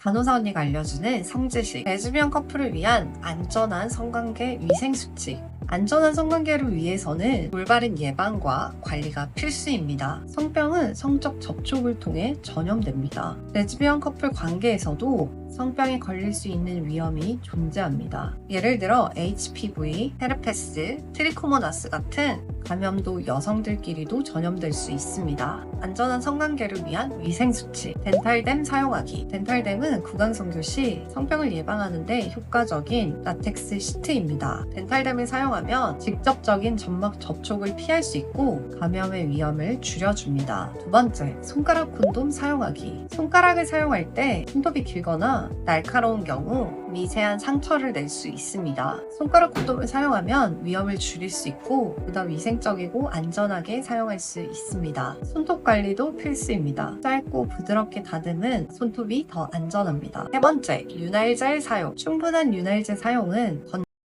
간호사 언니가 알려주는 성지식 레즈비언 커플을 위한 안전한 성관계 위생 수칙 안전한 성관계를 위해서는 올바른 예방과 관리가 필수입니다. 성병은 성적 접촉을 통해 전염됩니다. 레즈비언 커플 관계에서도 성병에 걸릴 수 있는 위험이 존재합니다. 예를 들어 HPV, 헤르페스, 트리코모나스 같은 감염도 여성들끼리도 전염될 수 있습니다. 안전한 성관계를 위한 위생 수칙, 덴탈댐 사용하기. 덴탈댐은 구강성교 시 성병을 예방하는데 효과적인 라텍스 시트입니다. 덴탈댐을 사용하면 직접적인 점막 접촉을 피할 수 있고 감염의 위험을 줄여줍니다. 두 번째, 손가락 콘돔 사용하기. 손가락을 사용할 때 손톱이 길거나 날카로운 경우 미세한 상처를 낼 수 있습니다. 손가락 콘돔을 사용하면 위험을 줄일 수 있고 보다 위생적이고 안전하게 사용할 수 있습니다. 손톱 관리도 필수입니다. 짧고 부드럽게 다듬은 손톱이 더 안전합니다. 세 번째, 윤활젤 사용. 충분한 윤활제 사용은 건